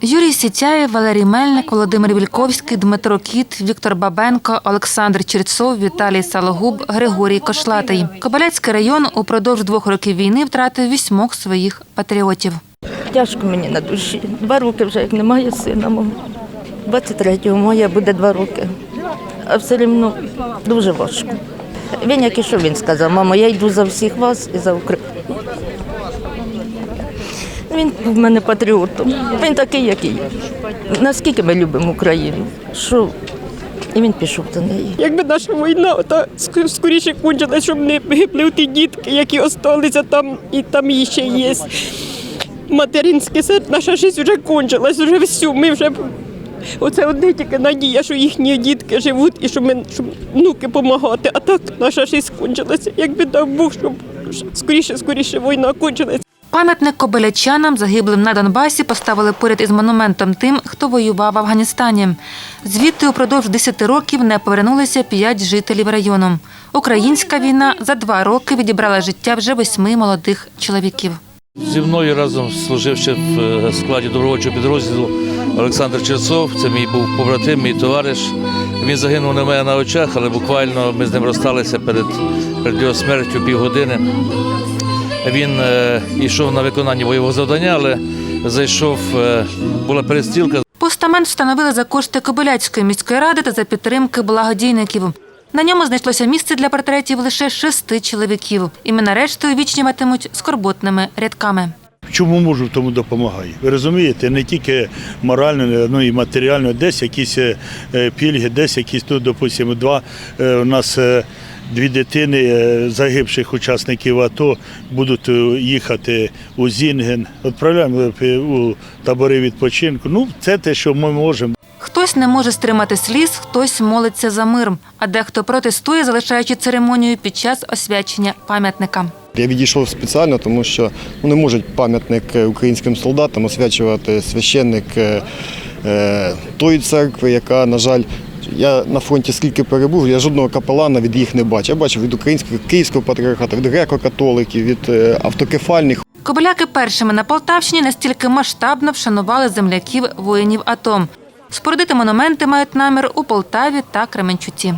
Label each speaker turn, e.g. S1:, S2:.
S1: Юрій Сітяєв, Валерій Мельник, Володимир Вільковський, Дмитро Кіт, Віктор Бабенко, Олександр Черцов, Віталій Салогуб, Григорій Кошлатий. Кобиляцький район упродовж двох років війни втратив вісьмох своїх патріотів.
S2: Тяжко мені на душі. Два роки вже як немає сина мого. 23 моя буде два роки. А все рівно дуже важко. Він, як і що він сказав, мамо, я йду за всіх вас і за Україну. Він в мене патріотом. Він такий, як і я. Наскільки ми любимо Україну, що і він пішов до неї.
S3: Якби наша війна ск- скоріше кончилась, щоб не гибли ті дітки, які осталися там, і там і ще є. Материнське серце, наша життя вже кончилась, вже всю. Ми вже оце одне тільки надія, що їхні дітки живуть і що ми щоб внуки допомагати. А так наша життя кончилася. Якби дав Бог, щоб скоріше, скоріше війна кончилась.
S1: Пам'ятник кобилячанам, загиблим на Донбасі, поставили поряд із монументом тим, хто воював в Афганістані. Звідти упродовж 10 років не повернулися п'ять жителів району. Українська війна за два роки відібрала життя вже восьми молодих чоловіків.
S4: Зі мною разом служив ще в е, складі добровольчого підрозділу Олександр Черцов. Це мій був побратим, мій товариш. Він загинув на мене на очах, але буквально ми з ним розсталися перед, перед його смертю півгодини. Він е, йшов на виконання бойового завдання, але зайшов, е, була перестрілка.
S1: Постамент встановили за кошти Кобиляцької міської ради та за підтримки благодійників. На ньому знайшлося місце для портретів лише шести чоловіків. Імена решти увічнюватимуть скорботними рядками.
S5: Чому можу, в тому допомагаю. Ви розумієте, не тільки морально, ну і матеріально, десь якісь е, пільги, десь якісь тут, допустимо, два е, у нас. Дві дитини е, загибших учасників АТО будуть е, їхати у Зінген, відправляємо е, у табори відпочинку. Ну, це те, що ми можемо.
S1: Хтось не може стримати сліз, хтось молиться за мир, а дехто протестує, залишаючи церемонію під час освячення пам'ятника.
S6: Я відійшов спеціально, тому що ну, не можуть пам'ятник українським солдатам освячувати священник тої церкви, яка, на жаль, я на фронті скільки перебув, я жодного капелана від їх не бачив. Я бачив від українського київського патріархату, від греко-католиків, від е, автокефальних.
S1: Кобиляки першими на Полтавщині настільки масштабно вшанували земляків воїнів АТО. Спорудити монументи мають намір у Полтаві та Кременчуці.